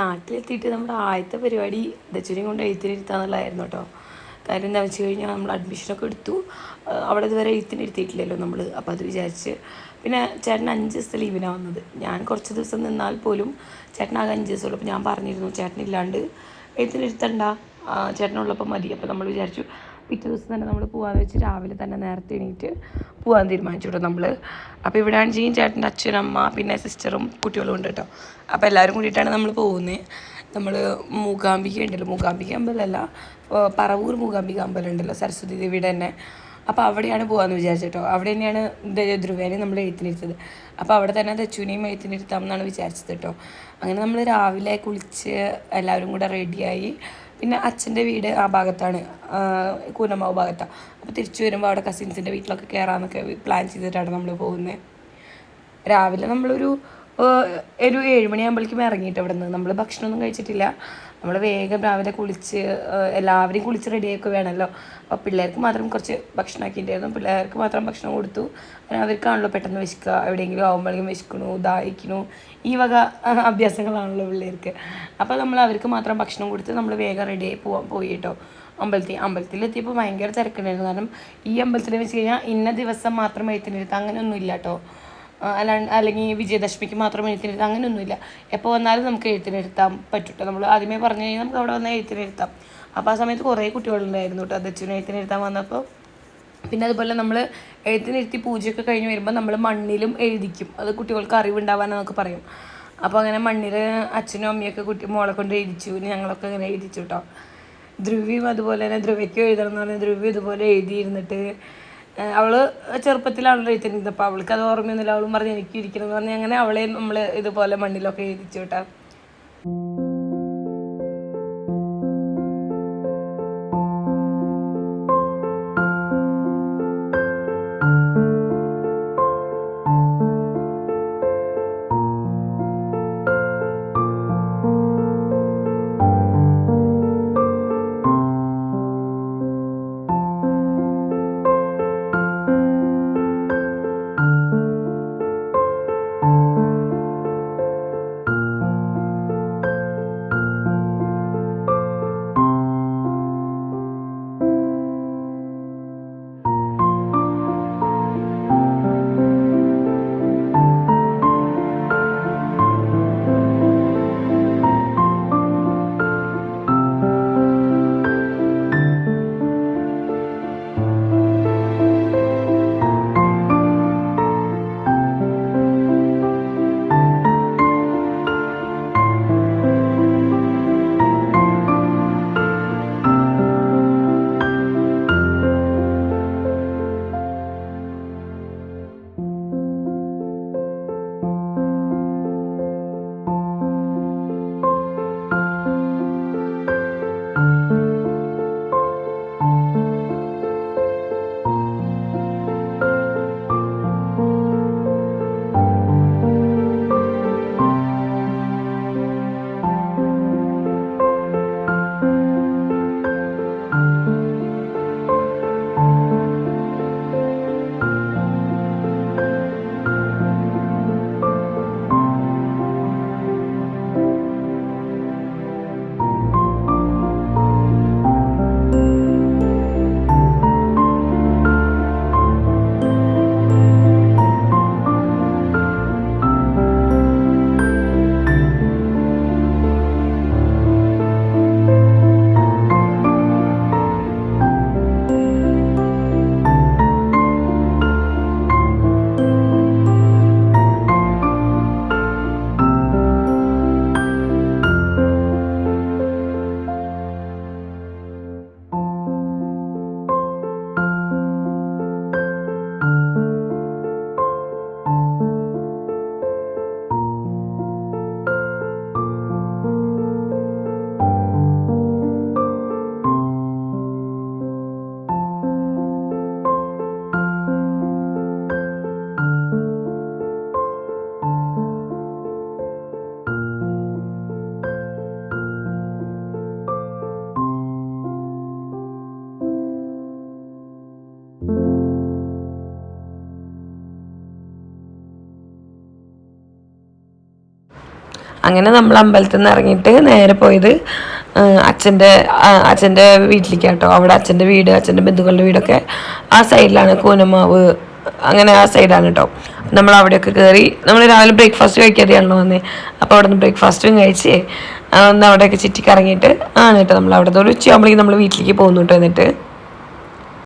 നാട്ടിലെത്തിയിട്ട് നമ്മുടെ ആദ്യത്തെ പരിപാടി ദച്ചുരിയും കൊണ്ട് എഴുത്തിനിരുത്താന്നുള്ളതായിരുന്നു കേട്ടോ. കാര്യം എന്താ വെച്ച് കഴിഞ്ഞാൽ നമ്മൾ അഡ്മിഷനൊക്കെ എടുത്തു. അവിടെ ഇതുവരെ എഴുത്തിനിരുത്തിയിട്ടില്ലല്ലോ നമ്മൾ അപ്പോൾ അത് വിചാരിച്ച് പിന്നെ ചേട്ടൻ അഞ്ച് ദിവസത്തെ ലീവിനാണ് വന്നത്. ഞാൻ കുറച്ച് ദിവസം നിന്നാൽ പോലും ചേട്ടനാകെ അഞ്ച് ദിവസമുള്ളൂ അപ്പോൾ ഞാൻ പറഞ്ഞിരുന്നു ചേട്ടനില്ലാണ്ട് എഴുത്തിനിരുത്തണ്ട. ചേട്ടനുള്ളപ്പോൾ മതി. അപ്പോൾ നമ്മൾ വിചാരിച്ചു പിറ്റേ ദിവസം തന്നെ നമ്മൾ പോകാമെന്ന് വെച്ച് രാവിലെ തന്നെ നേരത്തെ എണീറ്റ് പോകാൻ തീരുമാനിച്ചു കേട്ടോ നമ്മൾ അപ്പോൾ ഇവിടെ ആണ് ജീൻ ചേട്ടന്റെ അച്ഛനമ്മ പിന്നെ സിസ്റ്ററും കുട്ടികളും ഉണ്ട് കേട്ടോ അപ്പോൾ എല്ലാവരും കൂടിയിട്ടാണ് നമ്മൾ പോകുന്നത് നമ്മൾ മൂകാംബിക ഉണ്ടല്ലോ മൂകാംബിക അമ്പലമല്ല പറവൂർ മൂകാംബിക അമ്പലം ഉണ്ടല്ലോ സരസ്വതി ദേവിയുടെ തന്നെ. അപ്പോൾ അവിടെയാണ് പോകാമെന്ന് വിചാരിച്ചിട്ടോ. അവിടെ തന്നെയാണ് ധ്രുവേനെ നമ്മൾ എഴുത്തിനിരുത്തത്. അപ്പോൾ അവിടെ തന്നെ ദച്ചുവിനെയും എഴുത്തിനിരുത്താമെന്നാണ് വിചാരിച്ചത് കേട്ടോ അങ്ങനെ നമ്മൾ രാവിലെ കുളിച്ച് എല്ലാവരും കൂടെ റെഡിയായി പിന്നെ അച്ഛന്റെ വീട് ആ ഭാഗത്താണ് കൂനമാവ് ഭാഗത്താണ് അപ്പോൾ തിരിച്ചു വരുമ്പോൾ അവിടെ കസിൻസിന്റെ വീട്ടിലൊക്കെ കയറാമെന്നൊക്കെ പ്ലാൻ ചെയ്തിട്ടാണ് നമ്മൾ പോകുന്നത് രാവിലെ നമ്മളൊരു ഒരു ഏഴുമണിയാകുമ്പോഴേക്കും ഇറങ്ങിയിട്ട് അവിടെ നിന്ന് നമ്മൾ ഭക്ഷണമൊന്നും കഴിച്ചിട്ടില്ല. നമ്മൾ വേഗം രാവിലെ കുളിച്ച് എല്ലാവരെയും കുളിച്ച് റെഡിയാക്കി വേണമല്ലോ അപ്പോൾ പിള്ളേർക്ക് മാത്രം കുറച്ച് ഭക്ഷണം ആക്കിയിട്ടായിരുന്നു പിള്ളേർക്ക് മാത്രം ഭക്ഷണം കൊടുത്തു. അങ്ങനെ അവർക്കാണല്ലോ പെട്ടെന്ന് വിശക്കുക. എവിടെയെങ്കിലും ആകുമ്പോഴേക്കും വിശക്കണു ദാഹിക്കണു. ഈ വക അഭ്യാസങ്ങളാണല്ലോ പിള്ളേർക്ക്. അപ്പോൾ നമ്മൾ അവർക്ക് മാത്രം ഭക്ഷണം കൊടുത്ത് നമ്മൾ വേഗം റെഡിയായി പോവാൻ പോയി കേട്ടോ. അമ്പലത്തിൽ അമ്പലത്തിലെത്തിയപ്പോൾ ഭയങ്കര തിരക്കുണ്ടായിരുന്നു. കാരണം ഈ അമ്പലത്തിൽ വെച്ച് കഴിഞ്ഞാൽ ഇന്ന ദിവസം മാത്രം എഴുത്തിനിരുത്ത്. അങ്ങനെയൊന്നും ഇല്ല കേട്ടോ. അല്ലാണ്ട് അല്ലെങ്കിൽ വിജയദശമിക്ക് മാത്രം എഴുത്തിനിരുത്താം അങ്ങനെയൊന്നുമില്ല. എപ്പോൾ വന്നാലും നമുക്ക് എഴുത്തിനിരുത്താൻ പറ്റൂട്ടോ. നമ്മൾ ആദ്യമേ പറഞ്ഞു കഴിഞ്ഞാൽ നമുക്ക് അവിടെ വന്നാൽ എഴുത്തിനിരുത്താം. അപ്പോൾ ആ സമയത്ത് കുറേ കുട്ടികളുണ്ടായിരുന്നു കേട്ടോ. ദച്ചുവിന് എഴുത്തിനിരുത്താൻ വന്നപ്പോൾ. പിന്നെ അതുപോലെ നമ്മൾ എഴുത്തിനിരുത്തി പൂജയൊക്കെ കഴിഞ്ഞ് വരുമ്പോൾ നമ്മൾ മണ്ണിലും എഴുതിക്കും. അത് കുട്ടികൾക്ക് അറിവുണ്ടാവാനൊക്കെ പറയും. അപ്പോൾ അങ്ങനെ മണ്ണിൽ അച്ഛനും അമ്മയൊക്കെ കുട്ടി മോളെ കൊണ്ട് എഴുതിച്ചു. ഞങ്ങളൊക്കെ അങ്ങനെ എഴുതിച്ചു കേട്ടോ. ധ്രുവിയും അതുപോലെ തന്നെ ധ്രുവയ്ക്കും എഴുതണം എന്ന് പറഞ്ഞാൽ ധ്രുവി ഇതുപോലെ എഴുതിയിരുന്നിട്ട് അവൾ ചെറുപ്പത്തിലാണല്ലോ എഴുതിയിരുന്നത്. അപ്പോൾ അവൾക്ക് അത് ഓർമ്മയൊന്നുമില്ല. അവളും പറഞ്ഞ് എനിക്ക് ഇരിക്കണം എന്ന് പറഞ്ഞ് അങ്ങനെ അവളെ നമ്മൾ ഇതുപോലെ മണ്ണിലൊക്കെ എഴുതിച്ചു കേട്ടോ അങ്ങനെ നമ്മൾ അമ്പലത്തിൽ നിന്ന് ഇറങ്ങിയിട്ട് നേരെ പോയത് അച്ഛന്റെ അച്ഛന്റെ വീട്ടിലേക്ക് കേട്ടോ അവിടെ അച്ഛന്റെ വീട് അച്ഛന്റെ ബന്ധുക്കളുടെ വീടൊക്കെ ആ സൈഡിലാണ് കൂനമാവ് അങ്ങനെ ആ സൈഡാണ് കേട്ടോ നമ്മൾ അവിടെയൊക്കെ കയറി നമ്മൾ രാവിലെ ബ്രേക്ക്ഫാസ്റ്റ് കഴിക്കാതെയാണല്ലോ വന്നേ. അപ്പോൾ അവിടെ നിന്ന് ബ്രേക്ക്ഫാസ്റ്റും കഴിച്ച് ഒന്ന് അവിടെയൊക്കെ ചുറ്റിക്കിറങ്ങിയിട്ട് ആണ് കേട്ടോ നമ്മൾ അവിടെ ഒരു ഉച്ചയാകുമ്പോഴേക്കും നമ്മൾ വീട്ടിലേക്ക് പോകുന്നു കേട്ടോ എന്നിട്ട്.